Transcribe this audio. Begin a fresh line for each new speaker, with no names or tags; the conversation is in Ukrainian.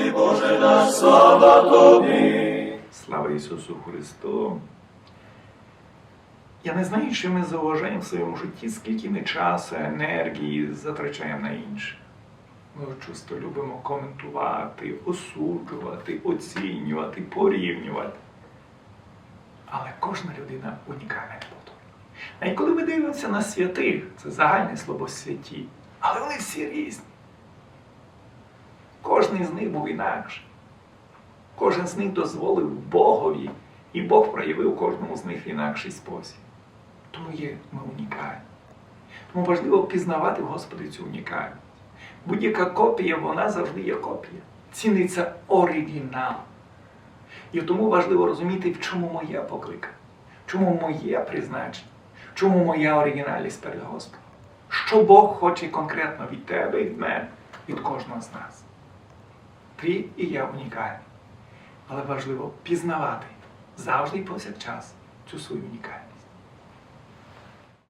Господи Боже наш, слава Тобі.
Слава Ісусу Христу! Я не знаю, чи ми зауважаємо в своєму житті, скільки ми часу, енергії затрачаємо на інше. Ми часто любимо коментувати, осуджувати, оцінювати, порівнювати. Але кожна людина унікальна і повторна. Навіть коли ми дивимося на святих, це загальне слово святі, але вони всі різні. Кожен з них був інакший. Кожен з них дозволив Богові, і Бог проявив кожному з них інакший спосіб. Тому є ми унікальні. Тому важливо пізнавати в Господі цю унікальність. Будь-яка копія, вона завжди є копія. Ціниться оригінал. І тому важливо розуміти, в чому моє покликання, в чому моє призначення, в чому моя оригінальність перед Господом. Що Бог хоче конкретно від тебе і від мене, від кожного з нас. Ти і я унікальні. Але важливо пізнавати завжди і повсякчас цю свою унікальність.